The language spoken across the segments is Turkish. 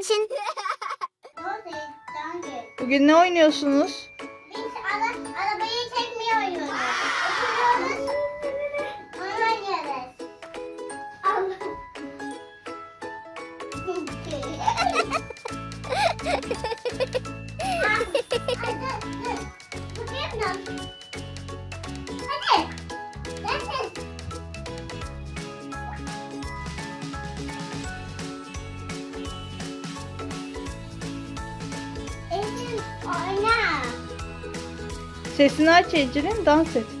için. Bugün ne oynuyorsunuz? Biz ara, arabayı çekmeye oynuyoruz. Oturuyoruz. Oyun oynuyoruz. Allah. Hadi. Bu Sesini aç Ecrin dans et.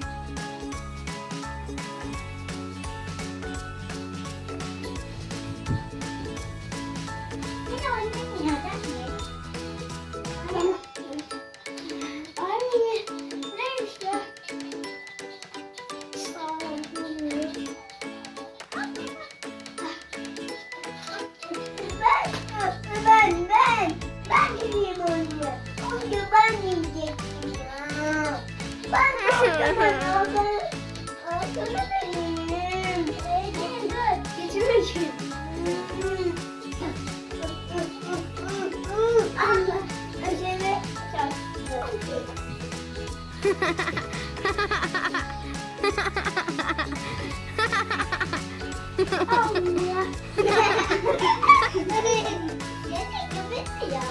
Ya.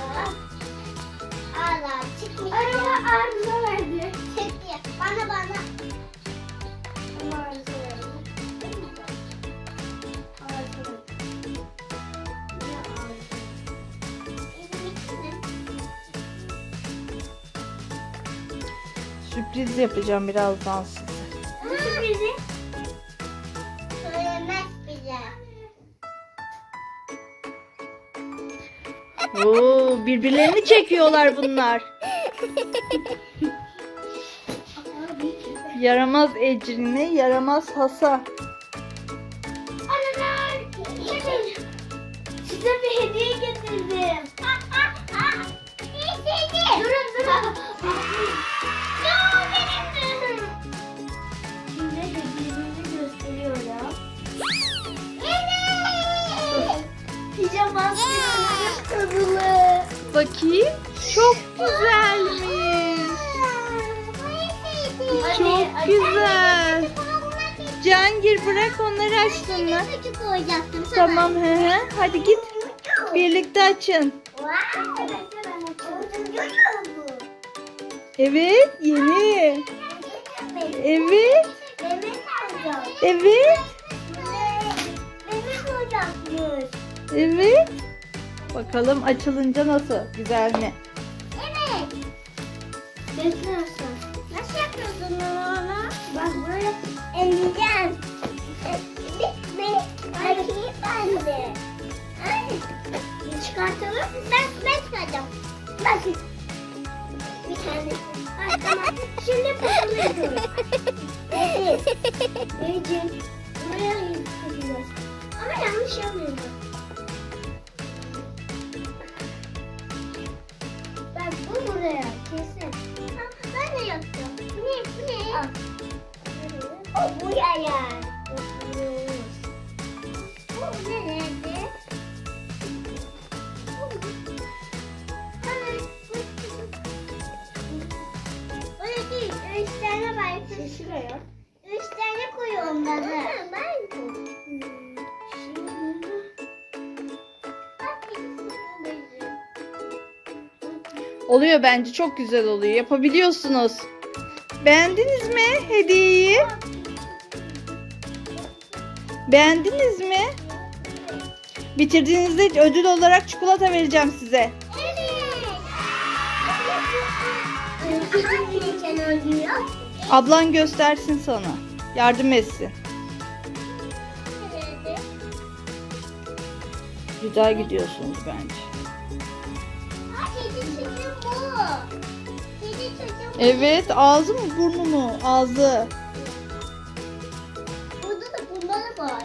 Allah çıkmıyor. Araba arıza verdi. Evin içinde. Sürpriz yapacağım birazdan size. Ne sürprizi? Oo, birbirlerini çekiyorlar bunlar. Yaramaz Ecrin'e yaramaz Hasa. Analar, yemin. Size bir hediye getirdim. Ne istedi? Durun durun. Ya benim de. Şimdi hediyemizi gösteriyorum. Evet. Pijama tadılı. Bakayım. Çok güzelmiş. Cihangir bırak onları açsın mı? Küçük koyacaktım sana. Tamam he he. Hadi git. Birlikte açın. Evet yeni. Evet. Evet. Evet. Bakalım açılınca nasıl? Güzel mi? Evet. Bekliyorsun. Nasıl yapıyorsun onu? Bak böyle eleyeceğim. Bakayım ben de. Ay. Çıkartalım. Ben, ben çıkaracağım. Bakın. Bir tane. Ay, tamam. Şimdi yapıyoruz. Evet. Ece. Buraya yapıyoruz. Ama yanlış yapıyorum. Bak bu buraya kesin. Ha, ben de yapacağım. Bu ne? Bu ne? O buraya. Bu nerede? Oluyor bence çok güzel oluyor. Yapabiliyorsunuz. Beğendiniz mi hediyeyi? Bitirdiğinizde mi? Bitirdiğinizde ödül olarak çikolata vereceğim size. Ablan göstersin sana. Yardım etsin. Güzel gidiyorsunuz bence. Evet ağzı mı burnu mu? Ağzı. Burada da bunlar var.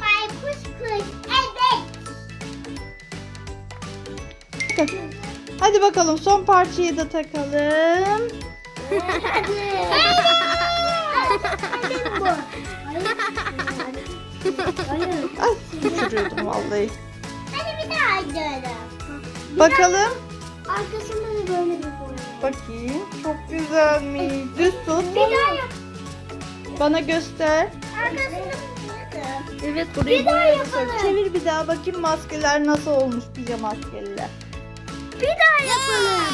Baykuş kuş. Evet. Hadi bakalım son parçayı da takalım. Hadi. Benim bu. Hayır. Hayır. Ay düşürüyordum vallahi. Hadi bir daha açalım. Bakalım. Arkasında da böyle bir boya. Bakayım. Çok güzelmiş. Düz tut. Bir daha yap. Bana göster. Evet burayı Bir daha yapalım. Çevir bir daha bakayım maskeler nasıl olmuş pijama maskeler. Bir daha yapalım.